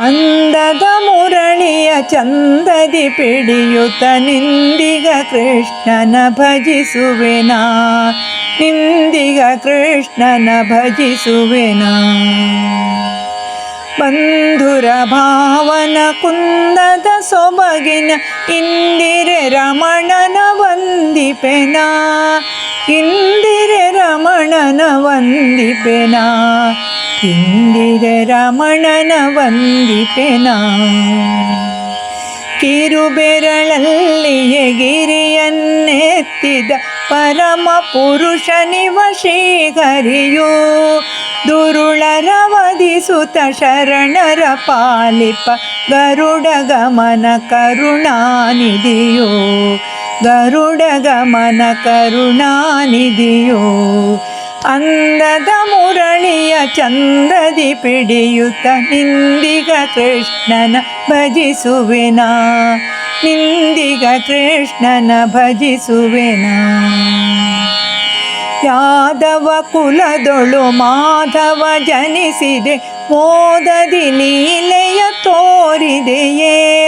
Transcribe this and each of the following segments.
ಅಂದದ ಮುರಳಿಯ ಚಂದದಿ ಪಿಡಿಯುತ ನಿಂದಿಗ ಕೃಷ್ಣನ ಭಜಿಸುವೆನಾ? ನಿಂದಿಗ ಕೃಷ್ಣನ ಭಜಿಸುವೆನಾ? ಬಂಧುರ ಭಾವನ ಕುಂದದ ಸೊಬಗಿನ ಇಂದಿರೆ ರಮಣನ ವಂದಿಪೆನಾ? ಇಂದಿರೆ ರಮಣನ ವಂದಿಪೆನಾ. ಇಂದಿರೆ ರಮಣನ ವಂದಿಪೆನಾ. ಕಿರುಬೆರಳಲ್ಲಿಯೇ ಗಿರಿಯನ್ನೆತ್ತಿದ ಪರಮ ಪುರುಷ ಶ್ರೀಹರಿಯು ದುರುಳರ ವಧಿಸುತ ಶರಣರ ಪಾಲಿಪ ಗರುಡ ಗಮನ ಕರುಣಾನಿಧಿಯೋ. ಗರುಡ ಕರುಣಾನಿಧಿಯು ಅಂದದ ಮುರಳಿಯ ಚಂದದಿ ಪಿಡಿಯುತ್ತ ನಿಂದಿಗ ಕೃಷ್ಣನ ಭಜಿಸುವೆನ? ನಿಂದಿಗ ಕೃಷ್ಣನ ಭಜಿಸುವೆನ? ಯಾದವ ಕುಲದೊಳು ಮಾಧವ ಜನಿಸಿದೆ ಮೋದದಿ ಲೀಲೆಯ ತೋರಿದೆಯೇ?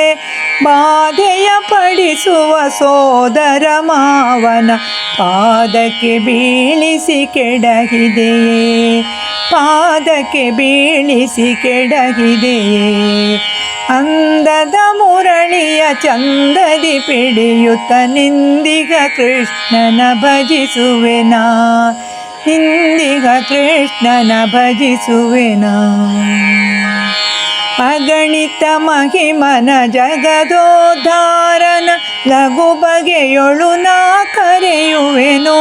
ಬಾಧೆಯ ಪಡಿಸುವ ಸೋದರ ಮಾವನ ಪಾದಕ್ಕೆ ಬೀಳಿಸಿ ಕೆಡಹಿದೆಯೇ ಪಾದಕ್ಕೆ ಬೀಳಿಸಿ ಕೆಡಹಿದೆಯೇ ಅಂದದ ಮುರಳಿಯ ಚಂದದಿ ಪಿಡಿಯುತ್ತ ನಿಂದಿಗ ಕೃಷ್ಣನ ಭಜಿಸುವೆನಾ? ನಿಂದಿಗ ಕೃಷ್ಣನ ಭಜಿಸುವೆನಾ? ಅಗಣಿತ ಮಹಿಮನ ಜಗದೋದ್ಧಾರನ ಲಘು ಬಗೆಯೊಳು ನಾ ಕರೆಯುವೆನು.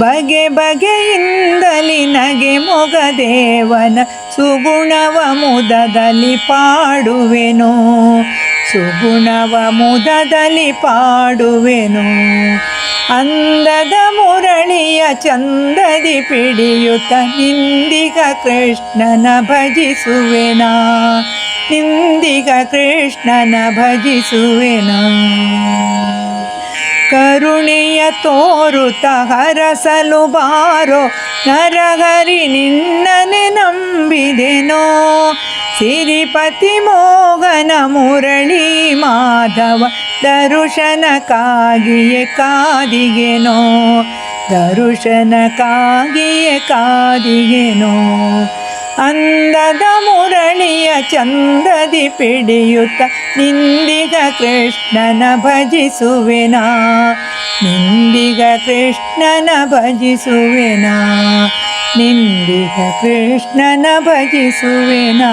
ಬಗೆ ಬಗೆಯಿಂದಲಿ ನಗೆ ಮೊಗದೇವನ ಸುಗುಣವ ಮುದದಲ್ಲಿ ಪಾಡುವೆನು. ಸುಗುಣವ ಮುದದಲ್ಲಿ ಪಾಡುವೆನೋ. ಅಂದದ ಮುರಳಿಯ ಚಂದದಿ ಪಿಡಿಯುತ ನಿಂದಿಗ ಕೃಷ್ಣನ ಭಜಿಸುವೆನಾ? ನಿಂದಿಗ ಕೃಷ್ಣನ ಭಜಿಸುವೆನಾ? ಕರುಣೆಯ ತೋರುತ ಹರಸಲು ಬಾರೋ ನರಹರಿ ನಿನ್ನನೆ ನಂಬಿದೆನೋ? ಸಿರಿಪತಿ ಮೋಹನ ಮುರಳಿ ಮಾಧವ ದರುಶನಕ್ಕಾಗಿಯೇ ಕಾದಿಗೆನೋ? ದರುಶನಕ್ಕಾಗಿಯೇ ಕಾದಿಗೆನೋ? ಅಂದದ ಮುರಳಿಯ ಚಂದದಿ ಪಿಡಿಯುತ್ತ ನಿಂದಿಗ ಕೃಷ್ಣನ ಭಜಿಸುವೆನಾ? ನಿಂದಿಗ ಕೃಷ್ಣನ ಭಜಿಸುವೆನಾ? ನಿಂದಿಗ ಕೃಷ್ಣನ ಭಜಿಸುವೆನಾ?